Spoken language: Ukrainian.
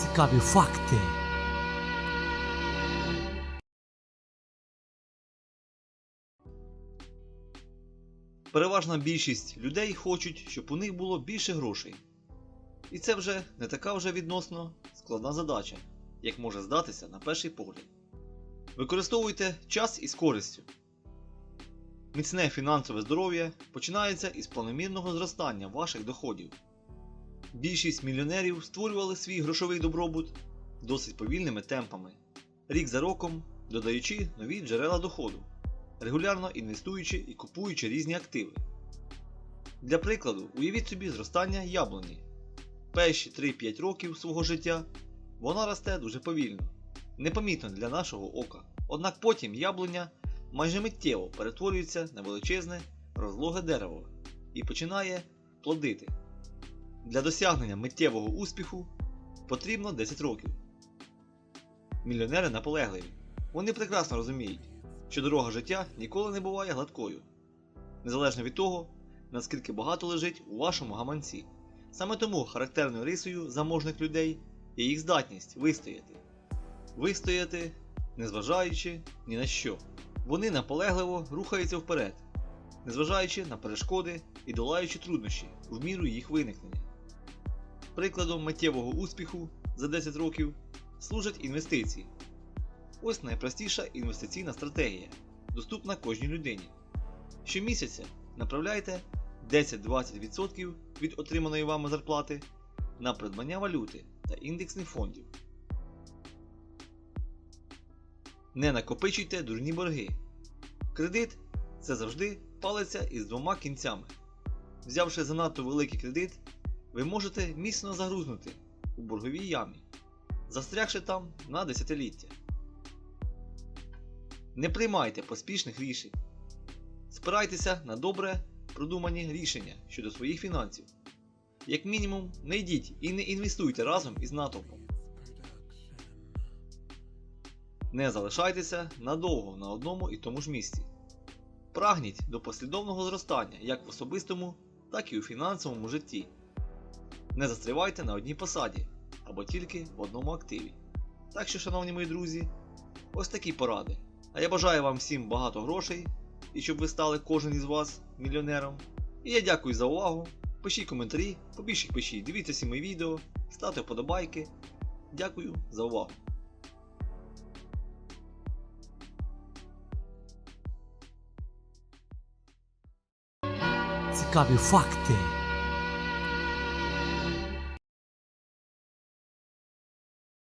Цікаві факти. Переважна більшість людей хочуть, щоб у них було більше грошей. І це вже не така вже відносно складна задача, як може здатися на перший погляд. Використовуйте час із користю. Міцне фінансове здоров'я починається із планомірного зростання ваших доходів. Більшість мільйонерів створювали свій грошовий добробут досить повільними темпами, рік за роком додаючи нові джерела доходу регулярно інвестуючи і купуючи різні активи. Для прикладу, уявіть собі зростання яблуні. Перші 3-5 років свого життя вона росте дуже повільно, непомітно для нашого ока. Однак потім яблуня майже миттєво перетворюється на величезне розлоге дерево і починає плодити. Для досягнення миттєвого успіху потрібно 10 років. Мільйонери наполегливі. Вони прекрасно розуміють, що дорога життя ніколи не буває гладкою, незалежно від того, наскільки багато лежить у вашому гаманці. Саме тому характерною рисою заможних людей є їх здатність вистояти. Вистояти, незважаючи ні на що. Вони наполегливо рухаються вперед, незважаючи на перешкоди і долаючи труднощі в міру їх виникнення. Прикладом миттєвого успіху за 10 років служать інвестиції. Ось найпростіша інвестиційна стратегія, доступна кожній людині. Щомісяця направляйте 10-20% від отриманої вами зарплати на придбання валюти та індексних фондів. Не накопичуйте дурні борги. Кредит це завжди палиця із двома кінцями. Взявши занадто великий кредит, ви можете міцно загрузнути у борговій ямі, застрягши там на десятиліття. Не приймайте поспішних рішень. Спирайтеся на добре продумані рішення щодо своїх фінансів. Як мінімум, не йдіть і не інвестуйте разом із натовпом. Не залишайтеся надовго на одному і тому ж місці. Прагніть до послідовного зростання як в особистому, так і у фінансовому житті. Не застрівайте на одній посаді або тільки в одному активі. Так що, шановні мої друзі, ось такі поради. А я бажаю вам всім багато грошей і щоб ви стали кожен із вас мільйонером. І я дякую за увагу. Пишіть коментарі, побільше пишіть, дивіться всі мої відео, ставте вподобайки. Дякую за увагу. Цікаві факти.